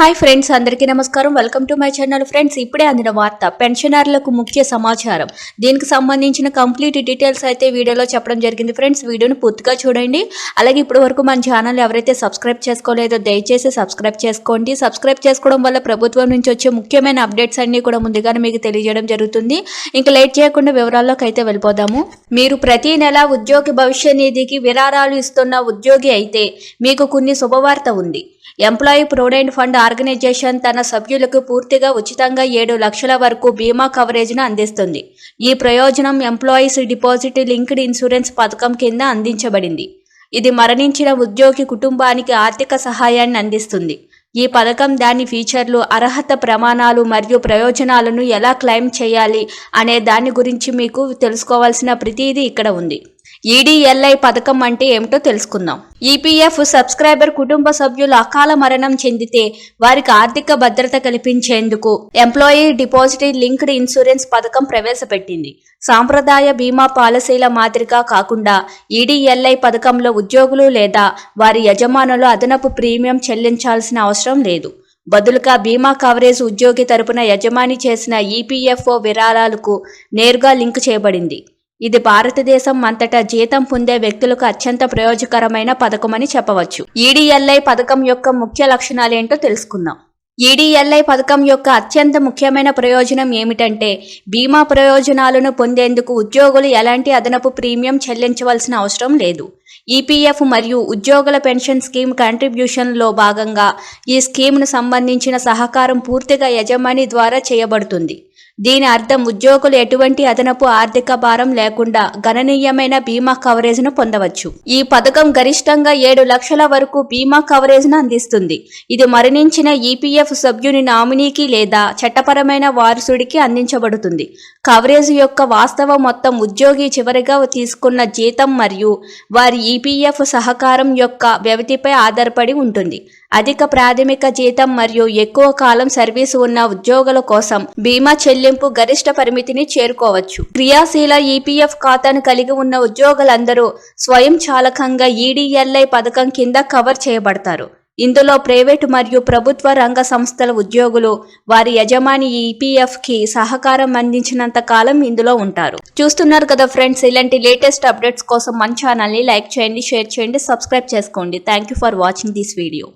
Hi friends అందరికీ నమస్కారం. Welcome to my channel friends. ఇప్పుడే అందిన వార్త పెన్షనర్లకు ముఖ్య సమాచారం. దీనికి సంబంధించిన కంప్లీట్ డీటెయిల్స్ అయితే వీడియోలో చెప్పడం జరిగింది ఫ్రెండ్స్. వీడియోని పూర్తిగా చూడండి. అలాగే ఇప్పటి వరకు మన ఛానల్ ఎవరైతే సబ్స్క్రైబ్ చేసుకోలేదో దయచేసి సబ్స్క్రైబ్ చేసుకోండి. సబ్స్క్రైబ్ చేసుకోవడం వల్ల ప్రభుత్వం నుంచి వచ్చే ముఖ్యమైన అప్డేట్స్ అన్నీ కూడా ముందుగానే మీకు తెలియజేయడం జరుగుతుంది. ఇంకా లేట్ చేయకుండా వివరాల్లోకి అయితే వెళ్ళిపోదాము. మీరు ప్రతి నెల ఉద్యోగి భవిష్య నిధికి విరాళాలు ఇస్తున్న ఉద్యోగి అయితే మీకు కొన్ని శుభవార్త ఉంది. ఎంప్లాయీ ప్రొవిడెంట్ ఫండ్ ఆర్గనైజేషన్ తన సభ్యులకు పూర్తిగా ఉచితంగా ఏడు లక్షల వరకు బీమా కవరేజ్ను అందిస్తుంది. ఈ ప్రయోజనం ఎంప్లాయీస్ డిపాజిట్ లింక్డ్ ఇన్సూరెన్స్ పథకం కింద అందించబడింది. ఇది మరణించిన ఉద్యోగి కుటుంబానికి ఆర్థిక సహాయాన్ని అందిస్తుంది. ఈ పథకం దాని ఫీచర్లు అర్హత ప్రమాణాలు మరియు ప్రయోజనాలను ఎలా క్లెయిమ్ చేయాలి అనే దాని గురించి మీకు తెలుసుకోవాల్సిన ప్రతిదీ ఇక్కడ ఉంది. ఈడీఎల్ఐ పథకం అంటే ఏమిటో తెలుసుకుందాం. ఈపీఎఫ్ సబ్స్క్రైబర్ కుటుంబ సభ్యులు అకాల మరణం చెందితే వారికి ఆర్థిక భద్రత కల్పించేందుకు ఎంప్లాయీ డిపాజిట్ లింక్డ్ ఇన్సూరెన్స్ పథకం ప్రవేశపెట్టింది. సాంప్రదాయ బీమా పాలసీల మాదిరిగా కాకుండా ఈడీఎల్ఐ పథకంలో ఉద్యోగులు లేదా వారి యజమానులు అదనపు ప్రీమియం చెల్లించాల్సిన అవసరం లేదు. బదులుగా బీమా కవరేజ్ ఉద్యోగి తరపున యజమాని చేసిన ఈపీఎఫ్ఓ విరాళాలకు నేరుగా లింక్ చేయబడింది. ఇది భారతదేశం అంతటా జీతం పొందే వ్యక్తులకు అత్యంత ప్రయోజకరమైన పథకమని చెప్పవచ్చు. ఈడీఎల్ఐ పథకం యొక్క ముఖ్య లక్షణాలేంటో తెలుసుకుందాం. ఈడీఎల్ఐ పథకం యొక్క అత్యంత ముఖ్యమైన ప్రయోజనం ఏమిటంటే బీమా ప్రయోజనాలను పొందేందుకు ఉద్యోగులు ఎలాంటి అదనపు ప్రీమియం చెల్లించవలసిన అవసరం లేదు. ఈపీఎఫ్ మరియు ఉద్యోగుల పెన్షన్ స్కీమ్ కంట్రిబ్యూషన్లో భాగంగా ఈ స్కీమ్ను సంబంధించిన సహకారం పూర్తిగా యజమాని ద్వారా చేయబడుతుంది. దీని అర్థం ఉద్యోగులు ఎటువంటి అదనపు ఆర్థిక భారం లేకుండా గణనీయమైన బీమా కవరేజ్ను పొందవచ్చు. ఈ పథకం గరిష్టంగా ఏడు లక్షల వరకు బీమా కవరేజ్ను అందిస్తుంది. ఇది మరణించిన ఈపీఎఫ్ సభ్యుని నామినీకి లేదా చట్టపరమైన వారసుడికి అందించబడుతుంది. కవరేజ్ యొక్క వాస్తవ మొత్తం ఉద్యోగి చివరిగా తీసుకున్న జీతం మరియు వారి ఈపీఎఫ్ సహకారం యొక్క వ్యవధిపై ఆధారపడి ఉంటుంది. అధిక ప్రాథమిక జీతం మరియు ఎక్కువ కాలం సర్వీసు ఉన్న ఉద్యోగుల కోసం బీమా చెల్లింపు గరిష్ట పరిమితిని చేరుకోవచ్చు. క్రియాశీల ఈపీఎఫ్ ఖాతాను కలిగి ఉన్న ఉద్యోగులందరూ స్వయం చాలకంగా ఈడీఎల్ఐ పథకం కింద కవర్ చేయబడతారు. ఇందులో ప్రైవేటు మరియు ప్రభుత్వ రంగ సంస్థల ఉద్యోగులు వారి యజమాని ఈపీఎఫ్కి సహకారం అందించినంత కాలం ఇందులో ఉంటారు. చూస్తున్నారు కదా ఫ్రెండ్స్ ఇలాంటి లేటెస్ట్ అప్డేట్స్ కోసం మన ఛానల్ని లైక్ చేయండి షేర్ చేయండి సబ్స్క్రైబ్ చేసుకోండి. Thank you for watching this video.